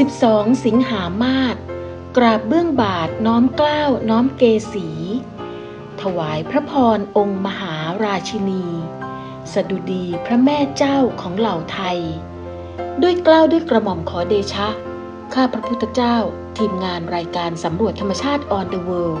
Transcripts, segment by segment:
12 สิงหามาศกราบเบื้องบาทน้อมเกล้าวน้อมเกศี ถวายพระพรองค์มหาราชินี สดุดีพระแม่เจ้าของเหล่าไทย ด้วยเกล้าวด้วยกระหม่อมขอเดชะ ข้าพระพุทธเจ้า ทีมงานรายการสำรวจธรรมชาติ on the world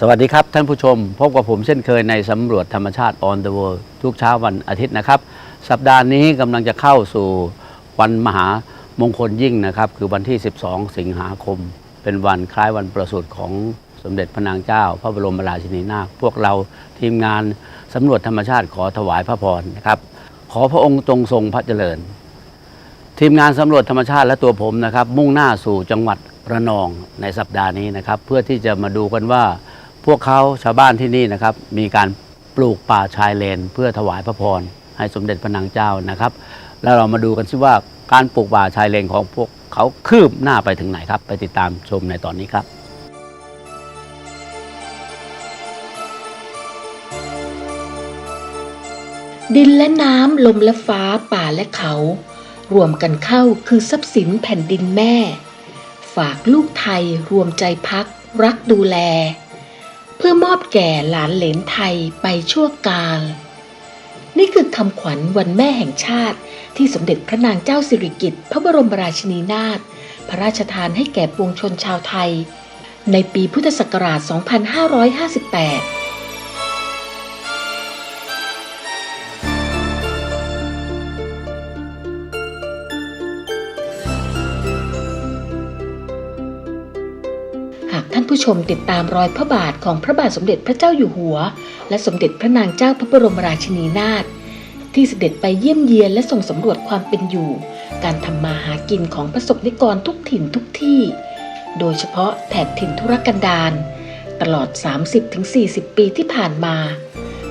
สวัสดีครับท่านผู้ชม พบกับผมเช่นเคยในสำรวจธรรมชาติ on the world ทุกเช้าวันอาทิตย์นะครับ สัปดาห์นี้กำลังจะเข้าสู่วันมหามงคลยิ่งนะครับ คือวันที่ 12 สิงหาคม เป็นวันคล้ายวันประสูติของสมเด็จพระนางเจ้า พระบรมราชินีนาถพวกเราทีมงานสำรวจธรรมชาติขอถวายพระพรนะครับ ขอพระองค์ทรงทรงพระเจริญ ทีมงานสำรวจธรรมชาติและตัวผมนะครับ มุ่งหน้าสู่จังหวัดระนองในสัปดาห์นี้นะครับ เพื่อที่จะมาดูกันว่า พวกเขาชาวบ้านที่นี่นะครับมีการปลูกป่าชายเลน เพื่อถวายพระพรให้สมเด็จพระนางเจ้านะครับ แล้วเรามาดูกันซิว่าการปลูกป่าชายเลนของพวกเขาคืบหน้าไปถึงไหนครับ ไปติดตามชมในตอนนี้ครับดินและน้ำลมและฟ้าป่าและเขา รวมกันเข้าคือทรัพย์สินแผ่นดินแม่ ฝากลูกไทยรวมใจพัก รักดูแล พื่อมอบแก่หลานเหลนไทยไปชั่วกาลนี่คือคำขวัญวันแม่แห่งชาติ ที่สมเด็จพระนางเจ้าสิริกิติ์พระบรมราชินีนาถพระราชทานให้แก่ปวงชนชาวไทย ในปีพุทธศักราช 2558 ผู้ชมติดตามรอยพระบาทของพระบาทสมเด็จพระเจ้าอยู่หัว และสมเด็จพระนางเจ้าพระบรมราชินีนาถที่เสด็จไปเยี่ยมเยียนและส่งสำรวจความเป็นอยู่ การทำมาหากินของประสบนิกรทุกถิ่นทุกที่ โดยเฉพาะแถบถิ่นธุรกันดารตลอด 30-40 ปีที่ผ่านมา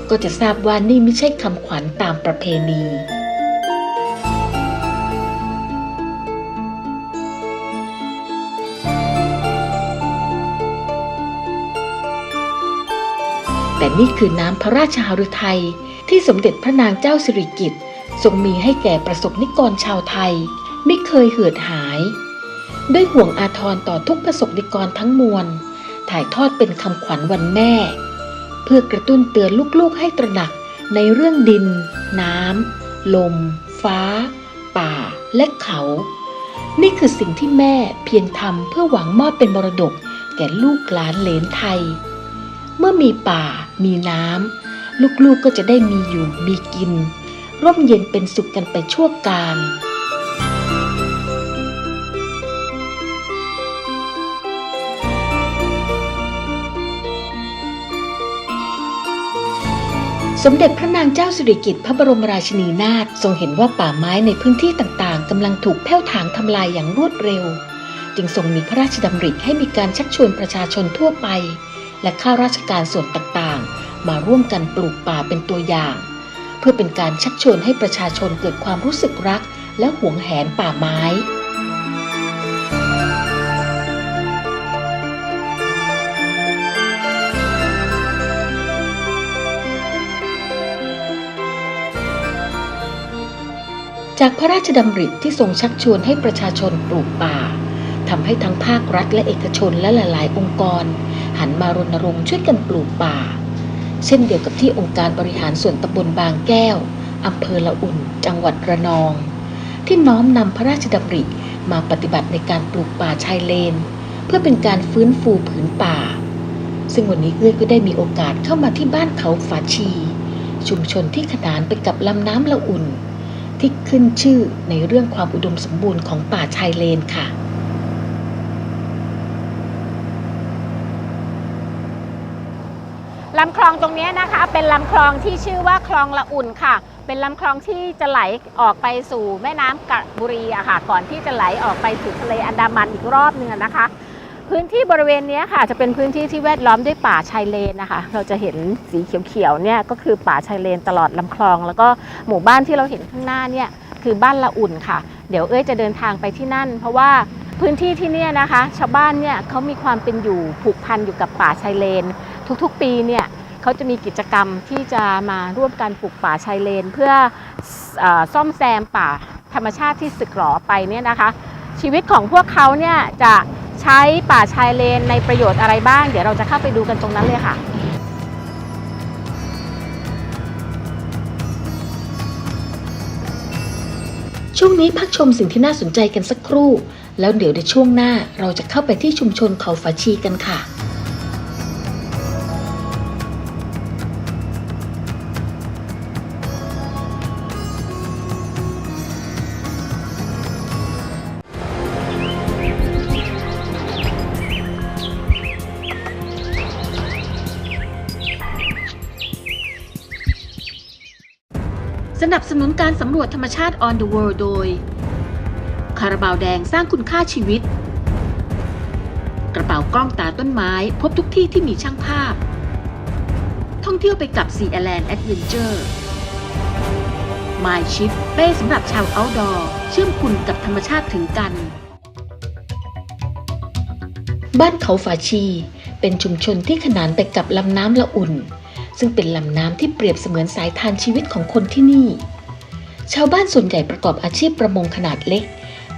ก็จะทราบว่านี่ไม่ใช่คำขวัญตามประเพณี แต่นี่คือน้ำพระราชหฤทัยที่สมเด็จพระนางเจ้าสิริกิติ์ทรงมีให้แก่ประสบนิกรชาวไทย ไม่เคยเหือดหาย ด้วยห่วงอาทรต่อทุกประสบนิกรทั้งมวล ถ่ายทอดเป็นคำขวัญวันแม่ เพื่อกระตุ้นเตือนลูกๆให้ตระหนักในเรื่องดิน น้ำ ลม ฟ้า ป่า และเขา นี่คือสิ่งที่แม่เพียรทำเพื่อหวังมอบเป็นมรดกแก่ลูกหลานเหลนไทย เมื่อมีป่า มีน้ำลูกๆก็จะได้มีอยู่มีกิน ร่มเย็นเป็นสุขกันไปชั่วกาลสมเด็จพระนางเจ้าสิริกิติ์พระบรมราชินีนาถทรงเห็นว่าป่าไม้ในพื้นที่ต่างๆ กำลังถูกแผ้วถางทำลายอย่างรวดเร็ว จึงทรงมีพระราชดำริให้มีการชักชวนประชาชนทั่วไป และข้าราชการส่วนต่างๆ มาร่วมกันปลูกป่าเป็นตัวอย่าง เพื่อเป็นการชักชวนให้ประชาชนเกิดความรู้สึกรัก และหวงแหนป่าไม้จากพระราชดำริที่ทรงชักชวนให้ประชาชนปลูกป่าทำให้ทั้งภาครัฐและเอกชนและหลาย ๆ องค์กร หันมารณรงค์ช่วยกันปลูกป่า เช่นเดียวกับที่องค์การบริหารส่วนตำบลบางแก้วอำเภอละอุ่น จังหวัดระนอง ที่น้อมนำพระราชดำริมาปฏิบัติในการปลูกป่าชายเลน เพื่อเป็นการฟื้นฟูผืนป่า ซึ่งวันนี้เอื้อยก็ได้มีโอกาสเข้ามาที่บ้านเขาฝาชี ชุมชนที่ขนานไปกับลำน้ำละอุ่น ที่ขึ้นชื่อในเรื่องความอุดมสมบูรณ์ของป่าชายเลนค่ะ ลำคล องตรงนี้นะคะ เป็นลำคลองที่ชื่อว่าคลองละอุ่นค่ะ เป็นลำคลองที่จะไหลออกไปสู่แม่น้ำกระบุรีอะค่ะ ก่อนที่จะไหลออกไปสู่ทะเลอันดามันอีกรอบหนึ่งนะคะ พื้นที่บริเวณนี้ค่ะ จะเป็นพื้นที่ที่แวดล้อมด้วยป่าชายเลนนะคะ เราจะเห็นสีเขียวๆเนี่ยก็คือป่าชายเลนตลอดลำคลอง แล้วก็หมู่บ้านที่เราเห็นข้างหน้าเนี่ยคือบ้านละอุ่นค่ะ เดี๋ยวเอ้ยจะเดินทางไปที่นั่น เพราะว่าพื้นที่ที่นี่นะคะ ชาวบ้านเนี่ยเขามีความเป็นอยู่ผูกพันอยู่กับป่าชายเลน ทุกๆ ปีเนี่ย เขาจะมีกิจกรรมที่จะมาร่วมกันปลูกป่าชายเลน เพื่อเออซ่อมแซมป่าธรรมชาติที่สึกหรอไปเนี่ยนะคะ ชีวิตของพวกเขาเนี่ยจะใช้ป่าชายเลนในประโยชน์อะไรบ้าง เดี๋ยวเราจะเข้าไปดูกันตรงนั้นเลยค่ะช่วงนี้พักชมสิ่งที่น่าสนใจกันสักครู่ แล้วเดี๋ยวในช่วงหน้าเราจะเข้าไปที่ชุมชนเขาฝาชีกันค่ะ นับสนุนการสำรวจธรรมชาติ on the world โดย คาราบาวแดงสร้างคุณค่าชีวิต กระเป๋ากล้องตาต้นไม้พบทุกที่ที่มีช่างภาพ ท่องเที่ยวไปกับ Sea Island Adventure My Ship เป้สำหรับชาว outdoor เชื่อมคุณกับธรรมชาติถึงกัน บ้านเขาฝาชี เป็นชุมชนที่ขนานไปกับลำน้ำละอุ่น ซึ่งเป็นลำน้ำที่เปรียบเสมือนสายทานชีวิตของคนที่นี่ ชาวบ้านส่วนใหญ่ประกอบอาชีพประมงขนาดเล็ก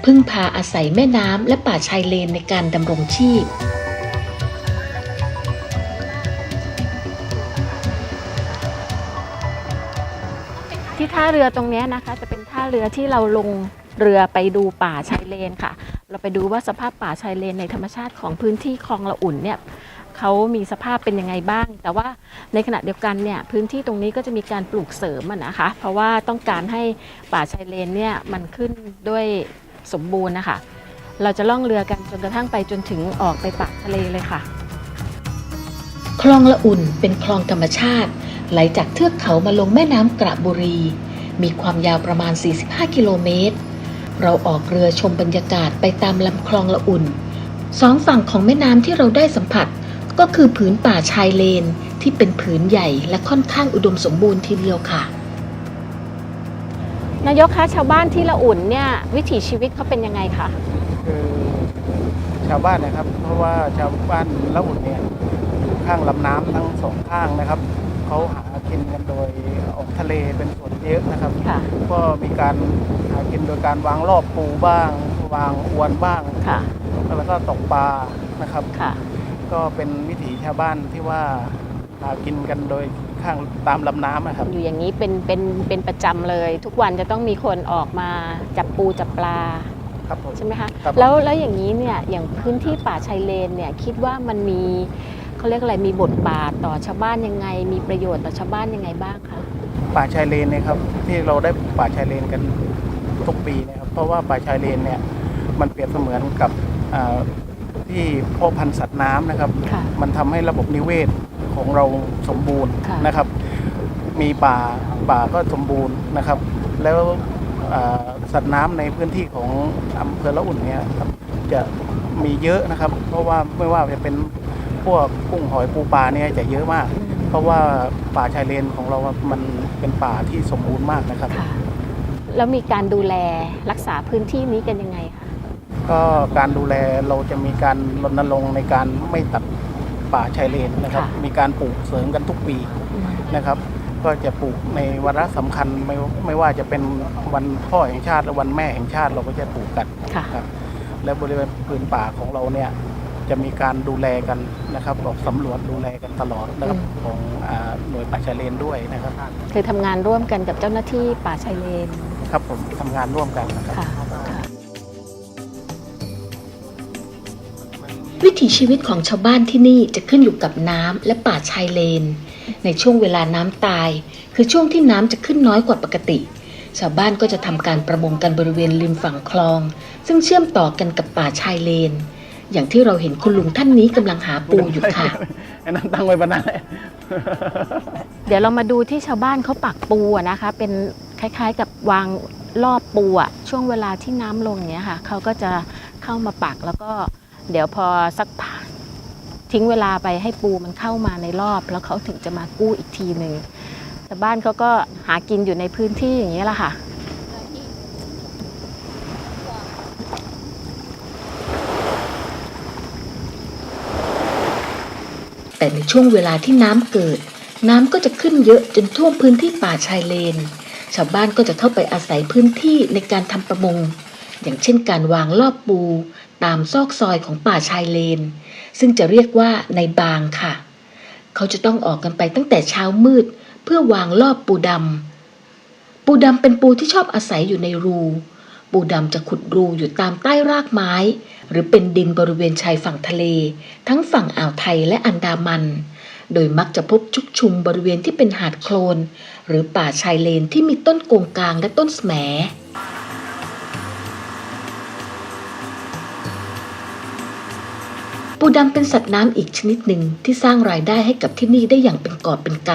พึ่งพาอาศัยแม่น้ำและป่าชายเลนในการดำรงชีพที่ท่าเรือตรงนี้นะคะ จะเป็นท่าเรือที่เราลงเรือไปดูป่าชายเลนค่ะ เราไปดูว่าสภาพป่าชายเลนในธรรมชาติของพื้นที่คลองละอุ่นเนี่ย เขามีสภาพเป็นยังไงบ้าง แต่ว่าในขณะเดียวกันเนี่ยพื้นที่ตรงนี้ก็จะมีการปลูกเสริมอะนะคะ เพราะว่าต้องการให้ป่าชายเลนเนี่ยมันขึ้นด้วยสมบูรณ์นะคะ เราจะล่องเรือกันจนกระทั่งไปจนถึงออกไปปากทะเลเลยค่ะ คลองละอุ่นเป็นคลองธรรมชาติ ไหลจากเทือกเขามาลงแม่น้ำกระบุรี มีความยาวประมาณ 45 กิโลเมตร เราออกเรือชมบรรยากาศไปตามลำคลองละอุ่นสองฝั่งของแม่น้ำที่เราได้สัมผัส ก็คือผืนป่าชายเลนที่เป็นผืนใหญ่และค่อนข้างอุดมสมบูรณ์ทีเดียวค่ะ นายกคะชาวบ้านที่ละอุ่นเนี่ยวิถีชีวิตเขาเป็นยังไงคะคือชาวบ้านนะครับ เพราะว่าชาวบ้านละอุ่นเนี่ยอยู่ข้างลำน้ำทั้งสองข้างนะครับเขาหากินกันโดยออกทะเลเป็นส่วนเยอะนะครับค่ะก็มีการหากินโดยการวางรอบปูบ้าง วางอวนบ้างค่ะแล้วก็ตกปลานะครับค่ะ ก็เป็นวิถีชาวบ้านที่ว่าหากินกันโดยข้างตามลำน้ำนะครับ อยู่อย่างนี้เป็นเป็นเป็นประจำเลย ทุกวันจะต้องมีคนออกมาจับปูจับปลาครับผม ใช่ไหมคะครับแล้วแล้วอย่างนี้เนี่ยอย่างพื้นที่ป่าชายเลนเนี่ยคิดว่ามันมีเขาเรียกอะไรมีบทบาทต่อชาวบ้านยังไง มีประโยชน์ต่อชาวบ้านยังไงบ้างคะป่าชายเลนเนะครับที่เราได้ปลูกป่าชายเลนกันทุกปีนะครับเพราะว่าป่าชายเลนเนี่ยมันเปรียบเสมือนกับอ่า ที่เพาะพันธุ์สัตว์น้ำนะครับ ค่ะ มันทำให้ระบบนิเวศของเราสมบูรณ์ค่ะ นะครับ มีป่าป่าก็สมบูรณ์นะครับ แล้วอ่าสัตว์น้ำในพื้นที่ของอำเภอละอุ่นเนี่ยครับจะมีเยอะนะครับ เพราะว่าไม่ว่าจะเป็นพวกกุ้งหอยปูปลาเนี่ยจะเยอะมากเพราะว่าป่าชายเลนของเราอะมันเป็นป่าที่สมบูรณ์มากนะครับ ค่ะ แล้วมีการดูแลรักษาพื้นที่นี้กันยังไงคะ ก็การดูแลเราจะมีการรณรงค์ในการไม่ตัดป่าชายเลนนะครับมีการปลูกเสริมกันทุกปีนะครับ ก็จะปลูกในวาระสำคัญไม่ไม่ว่าจะเป็นวันพ่อแห่งชาติหรือวันแม่แห่งชาติเราก็จะปลูกกัน ค่ะ ครับและบริเวณพื้นป่าของเราเนี่ยจะมีการดูแลกันนะครับออกสำรวจดูแลกันตลอดนะครับอืม ของอ่าหน่วยป่าชายเลนด้วยนะครับคือทำงานร่วมกันกับเจ้าหน้าที่ป่าชายเลน ครับผมทำงานร่วมกันนะครับค่ะ วิถีชีวิตของชาวบ้านที่นี่จะขึ้นอยู่กับน้ำและป่าชายเลน ในช่วงเวลาน้ำตาย คือช่วงที่น้ำจะขึ้นน้อยกว่าปกติ ชาวบ้านก็จะทำการประมงกันบริเวณริมฝั่งคลอง ซึ่งเชื่อมต่อกันกับป่าชายเลน อย่างที่เราเห็นคุณลุงท่านนี้กำลังหาปูอยู่ค่ะ ไอ้นั่นตั้งไว้บนนั้นแหละ เดี๋ยวเรามาดูที่ชาวบ้านเขาปักปูอะนะคะ เป็นคล้ายๆกับวางรอบปูอะช่วงเวลาที่น้ำลงเนี้ยค่ะเขาก็จะเข้ามาปักแล้วก็ เดี๋ยวพอสักพักทิ้งเวลาไปให้ปูมันเข้ามาในรอบ แล้วเขาถึงจะมากู้อีกทีหนึ่งชาวบ้านเขาก็หากินอยู่ในพื้นที่อย่างนี้แหละค่ะแต่ในช่วงเวลาที่น้ำเกิด น้ำก็จะขึ้นเยอะจนท่วมพื้นที่ป่าชายเลน ชาวบ้านก็จะเข้าไปอาศัยพื้นที่ในการทำประมง อย่างเช่นการวางลอบปู ตามซอกซอยของป่าชายเลน ซึ่งจะเรียกว่าในบางค่ะ เขาจะต้องออกกันไปตั้งแต่เช้ามืด เพื่อวางลอบปูดำปูดำเป็นปูที่ชอบอาศัยอยู่ในรู ปูดำจะขุดรูอยู่ตามใต้รากไม้ หรือเป็นดินบริเวณชายฝั่งทะเล ทั้งฝั่งอ่าวไทยและอันดามัน โดยมักจะพบชุกชุมบริเวณที่เป็นหาดโคลน หรือป่าชายเลนที่มีต้นโกงกลางและต้นแสม ปูดำเป็นสัตว์น้ำอีกชนิดหนึ่งที่สร้างรายได้ให้กับที่นี่ได้อย่างเป็นกอบเป็นก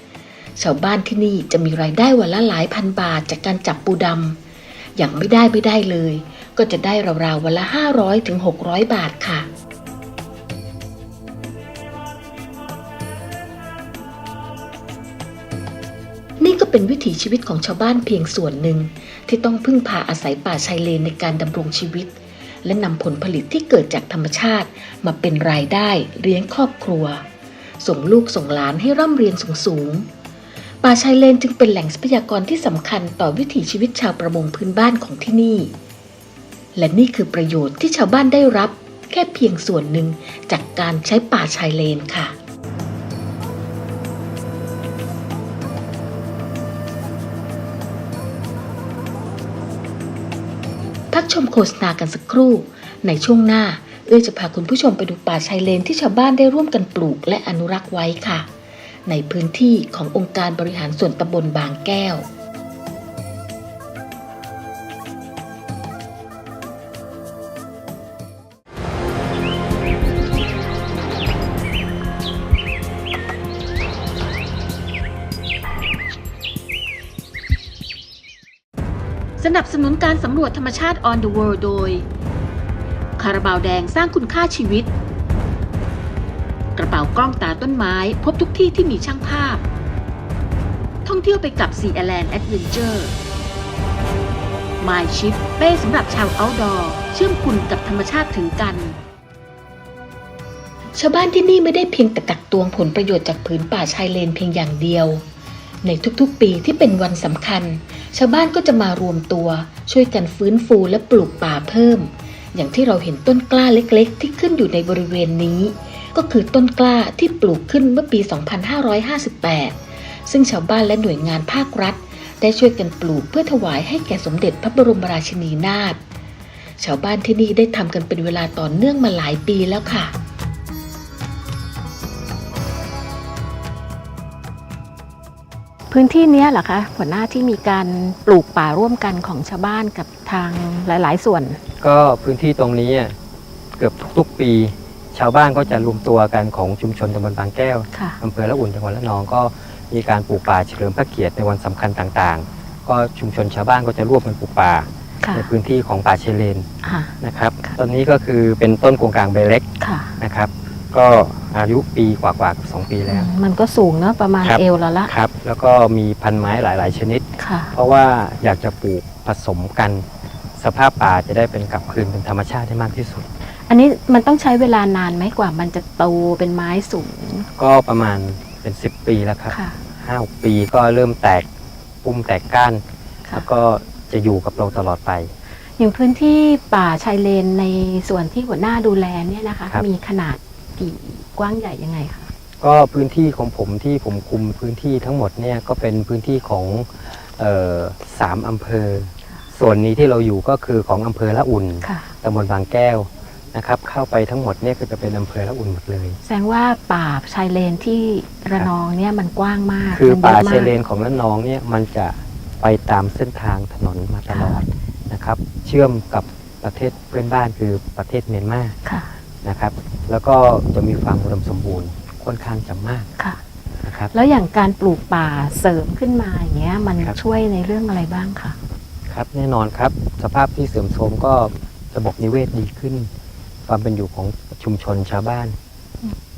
ำชาวบ้านที่นี่จะมีรายได้วันละหลายพันบาทจากการจับปูดำอย่างไม่ได้ไม่ได้เลย ก็จะได้ราวๆวันละ 500ถึง600 บาทค่ะนี่ก็เป็นวิถีชีวิตของชาวบ้านเพียงส่วนหนึ่ง ที่ต้องพึ่งพาอาศัยป่าชายเลนในการดำรงชีวิต และนำผลผลิตที่เกิดจากธรรมชาติ มาเป็นรายได้เลี้ยงครอบครัว ส่งลูกส่งหลานให้ร่ำเรียนสูงๆป่าชายเลนจึงเป็นแหล่งทรัพยากรที่สำคัญต่อวิถีชีวิตชาวประมงพื้นบ้านของที่นี่ และนี่คือประโยชน์ที่ชาวบ้านได้รับ แค่เพียงส่วนหนึ่งจากการใช้ป่าชายเลนค่ะ พักชมโฆษณากันสักครู่ ในช่วงหน้า เอื้อจะพาคุณผู้ชมไปดูป่าชายเลนที่ชาวบ้านได้ร่วมกันปลูกและอนุรักษ์ไว้ค่ะ ในพื้นที่ขององค์การบริหารส่วนตำบลบางแก้ว นับสนุนการสำรวจธรรมชาติ on the world โดย คาราบาวแดงสร้างคุณค่าชีวิต กระเป๋ากล้องตาต้นไม้พบทุกที่ที่มีช่างภาพ ท่องเที่ยวไปกับ Sea Island Adventure My Ship เป้สำหรับชาว outdoor เชื่อมคุณกับธรรมชาติถึงกัน ชาวบ้านที่นี่ไม่ได้เพียงแต่ตักตวงผลประโยชน์จากผืนป่าชายเลนเพียงอย่างเดียว ในทุกๆปีที่เป็นวันสำคัญ ชาวบ้านก็จะมารวมตัวช่วยกันฟื้นฟูและปลูกป่าเพิ่ม อย่างที่เราเห็นต้นกล้าเล็กๆ ที่ขึ้นอยู่ในบริเวณนี้ ก็คือต้นกล้าที่ปลูกขึ้นเมื่อปี 2558 ซึ่งชาวบ้านและหน่วยงานภาครัฐ ได้ช่วยกันปลูกเพื่อถวายให้แก่สมเด็จพระบรมราชินีนาถชาวบ้านที่นี่ได้ทำกันเป็นเวลาต่อเนื่องมาหลายปีแล้วค่ะ พื้นที่เนี้ยเหรอคะหัวหน้าที่มีการปลูกป่าร่วมกันของชาวบ้านกับทางหลาย ๆ ส่วน ก็พื้นที่ตรงนี้อะเกือบทุกๆปี ชาวบ้านก็จะรวมตัวกันของชุมชนตำบลบางแก้วค่ะอำเภอละอุ่นจังหวัดละนองก็มีการปลูกป่าเฉลิมพระเกียรติในวันสำคัญต่างๆ ก็ชุมชนชาวบ้านก็จะร่วมกันปลูกป่าค่ะในพื้นที่ของป่าเชายเลนค่ะนะครับค่ะตอนนี้ก็คือเป็นต้นโกงกลางใบเล็กค่ะนะครับ ก็อายุปีกว่าๆกับสองปีแล้ว มันก็สูงเนอะประมาณครับ เอวแล้วละครับ แล้วก็มีพันไม้หลาย ๆ ชนิด ค่ะ เพราะว่าอยากจะปลูกผสมกัน สภาพป่าจะได้เป็นกลับคืนเป็นธรรมชาติให้มากที่สุด อันนี้มันต้องใช้เวลานานไหมกว่า มันจะโตเป็นไม้สูงก็ประมาณเป็น 10 ปีแล้วครับค่ะ ห้าหกปีก็เริ่มแตกปุ่มแตกก้าน ค่ะ แล้วก็จะอยู่กับเราตลอดไป อย่างพื้นที่ป่าชายเลนในส่วนที่หัวหน้าดูแลเนี่ยนะคะ ครับ มีขนาด กี่กว้างใหญ่ยังไงคะ ก็พื้นที่ของผมที่ผมคุมพื้นที่ทั้งหมดเนี่ยก็เป็นพื้นที่ของเออสามอำเภอ ส่วนนี้ที่เราอยู่ก็คือของอำเภอละอุ่นค่ะ ตำบลบางแก้วนะครับ เข้าไปทั้งหมดเนี่ยก็จะเป็นอำเภอละอุ่นหมดเลย แสดงว่าป่าชายเลนที่ระนองเนี่ยมันกว้างมากคือมันป่าเยะมกชายเลนของระนองเนี่ยมันจะไปตามเส้นทางถนนมาตลอดนะครับ เชื่อมกับประเทศเพื่อนบ้านคือประเทศเมียนมา ค่ะ นะครับ แล้วก็จะมีความอุดมสมบูรณ์ค่อนข้างจะมากค่ะ นะครับ แล้วอย่างการปลูกป่าเสริมขึ้นมาอย่างเงี้ยมันครับ ช่วยในเรื่องอะไรบ้างคะครับแน่นอนครับสภาพที่เสื่อมโทรมก็ระบบนิเวศดีขึ้น ความเป็นอยู่ของชุมชนชาวบ้าน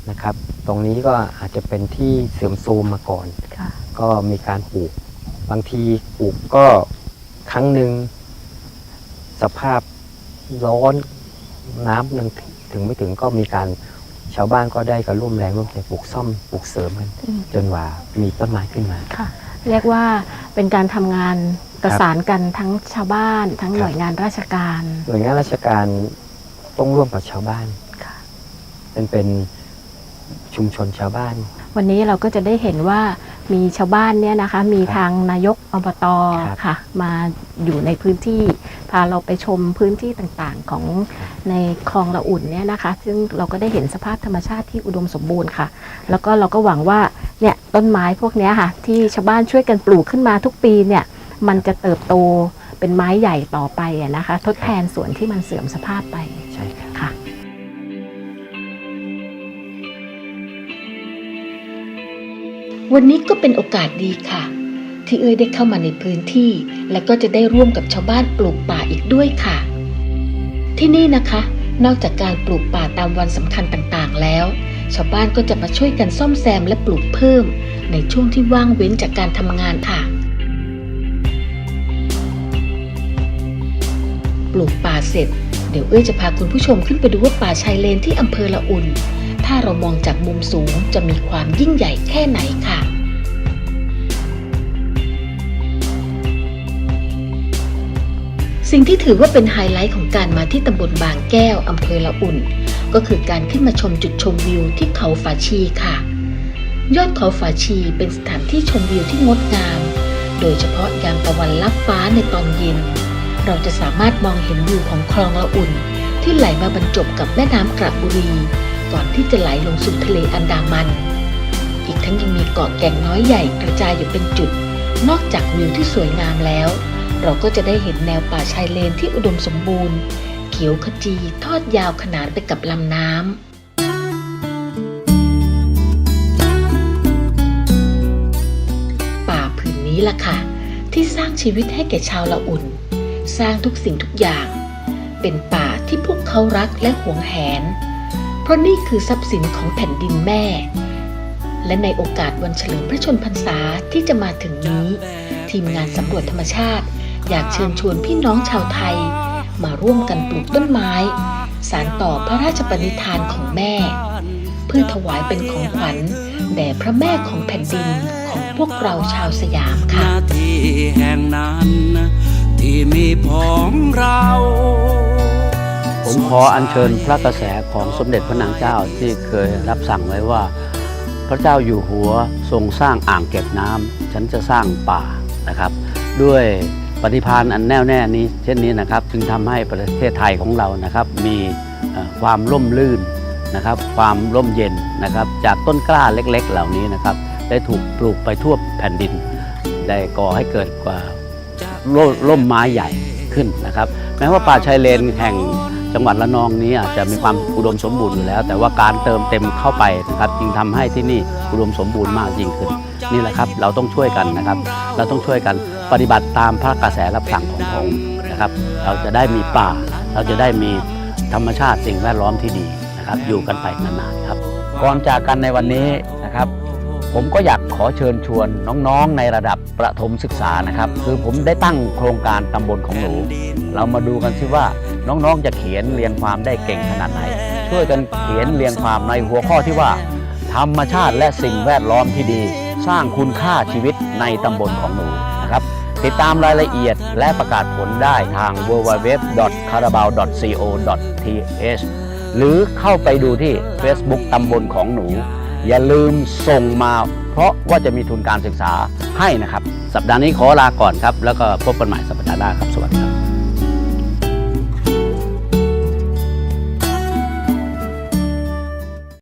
นะครับ ตรงนี้ก็อาจจะเป็นที่เสื่อมโทรมมาก่อน ค่ะ ก็มีการปลูก บางทีปลูกก็ครั้งหนึ่งสภาพร้อนน้ำยัง ถึงไม่ถึงก็มีการชาวบ้านก็ได้ก็ร่วมแรงร่วมใจปลูกซ่อมปลูกเสริมกันอืม จนว่ามีต้นไม้ขึ้นมา ค่ะ เรียกว่าเป็นการทำงานประสานกันทั้งชาวบ้าน ทั้งครับหน่วยงานราชการ หน่วยงานราชการต้องร่วมกับชาวบ้านค่ะ เป็นเป็นชุมชนชาวบ้าน วันนี้เราก็จะได้เห็นว่ามีชาวบ้านเนี่ยนะคะ มีครับทางนายกอบตครับ ค่ะ มาอยู่ในพื้นที่ พาเราไปชมพื้นที่ต่างๆ ของในคลองละอุ่นเนี่ยนะคะ ซึ่งเราก็ได้เห็นสภาพธรรมชาติที่อุดมสมบูรณ์ค่ะ แล้วก็เราก็หวังว่าเนี่ยต้นไม้พวกเนี้ยค่ะ ที่ชาวบ้านช่วยกันปลูกขึ้นมาทุกปีเนี่ยมันจะเติบโตเป็นไม้ใหญ่ต่อไปอะนะคะ ทดแทนส่วนที่มันเสื่อมสภาพไปใช่ครับค่ะวันนี้ก็เป็นโอกาสดีค่ะ ที่เอ้ยได้เข้ามาในพื้นที่ และก็จะได้ร่วมกับชาวบ้านปลูกป่าอีกด้วยค่ะ ที่นี่นะคะ นอกจากการปลูกป่าตามวันสำคัญต่างๆ แล้ว ชาวบ้านก็จะมาช่วยกันซ่อมแซมและปลูกเพิ่ม ในช่วงที่ว่างเว้นจากการทำงานค่ะ ปลูกป่าเสร็จ เดี๋ยวเอ้ยจะพาคุณผู้ชมขึ้นไปดูว่าป่าชายเลนที่อำเภอละอุ่น ถ้าเรามองจากมุมสูงจะมีความยิ่งใหญ่แค่ไหนค่ะ สิ่งที่ถือว่าเป็นไฮไลท์ของการมาที่ตำบลบางแก้วอำเภอละอุ่น ก็คือการขึ้นมาชมจุดชมวิวที่เขาฝาชีค่ะ ยอดเขาฝาชีเป็นสถานที่ชมวิวที่งดงาม โดยเฉพาะยามตะวันลับฟ้าในตอนเย็น เราจะสามารถมองเห็นวิวของคลองละอุ่น ที่ไหลมาบรรจบกับแม่น้ำกระบุรี ก่อนที่จะไหลลงสู่ทะเลอันดามัน อีกทั้งยังมีเกาะแก่งน้อยใหญ่กระจายอยู่เป็นจุด นอกจากวิวที่สวยงามแล้ว เราก็จะได้เห็นแนวป่าชายเลนที่อุดมสมบูรณ์ เขียวขจีทอดยาวขนานไปกับลำน้ำป่าผืนนี้ล่ะค่ะที่สร้างชีวิตให้แก่ชาวละอุ่น สร้างทุกสิ่งทุกอย่าง เป็นป่าที่พวกเขารักและหวงแหน เพราะนี่คือทรัพย์สินของแผ่นดินแม่ และในโอกาสวันเฉลิมพระชนพรรษาที่จะมาถึงนี้ ทีมงานสำรวจธรรมชาติ อยากเชิญชวนพี่น้องชาวไทย มาร่วมกันปลูกต้นไม้ สารต่อพระราชปณิธานของแม่ เพื่อถวายเป็นของขวัญแด่พระแม่ของแผ่นดินของพวกเราชาวสยามค่ะหน้าที่แห่งนั้นที่มีพ้องเราผมขออัญเชิญพระกระแสของสมเด็จพระนางเจ้าที่เคยรับสั่งไว้ว่า พระเจ้าอยู่หัวทรงสร้างอ่างเก็บน้ำฉันจะสร้างป่า นะครับ ด้วยปฏิภาณอันแน่วแน่นี้เช่นนี้นะครับ จึงทำให้ประเทศไทยของเรานะครับ มีความร่มรื่นนะครับ ความร่มเย็นนะครับ จากต้นกล้าเล็ก ๆ เหล่านี้นะครับ ได้ถูกปลูกไปทั่วแผ่นดิน ได้ก่อให้เกิดกว่าร่มร่มไม้ใหญ่ขึ้นนะครับแม้ว่าป่าชายเลนแห่งจังหวัดระนองนี้อาจจะมีความอุดมสมบูรณ์อยู่แล้ว แต่ว่าการเติมเต็มเข้าไปนะครับจึงทำให้ที่นี่อุดมสมบูรณ์มากยิ่งขึ้น นี่แหละครับเราต้องช่วยกันนะครับ เราต้องช่วยกันปฏิบัติตามพระกระแสรับสั่งของพระองค์นะครับ เราจะได้มีป่า เราจะได้มีธรรมชาติสิ่งแวดล้อมที่ดีนะครับ อยู่กันไปนานๆครับ ก่อนจากกันในวันนี้นะครับ ผมก็อยากขอเชิญชวนน้องๆในระดับประถมศึกษานะครับ คือผมได้ตั้งโครงการตำบลของหนู เรามาดูกันซิว่าน้องๆจะเขียนเรียงความได้เก่งขนาดไหน ช่วยกันเขียนเรียงความในหัวข้อที่ว่า ธรรมชาติและสิ่งแวดล้อมที่ดี สร้างคุณค่าชีวิตในตำบลของหนูนะครับ ติดตามรายละเอียดและประกาศผลได้ทาง www.carabao.co.th หรือเข้าไปดูที่ Facebook ตำบลของหนู อย่าลืมส่งมาเพราะว่าจะมีทุนการศึกษาให้นะครับ สัปดาห์นี้ขอลาก่อนครับ แล้วก็พบกันใหม่สัปดาห์หน้าครับ สวัสดีครับ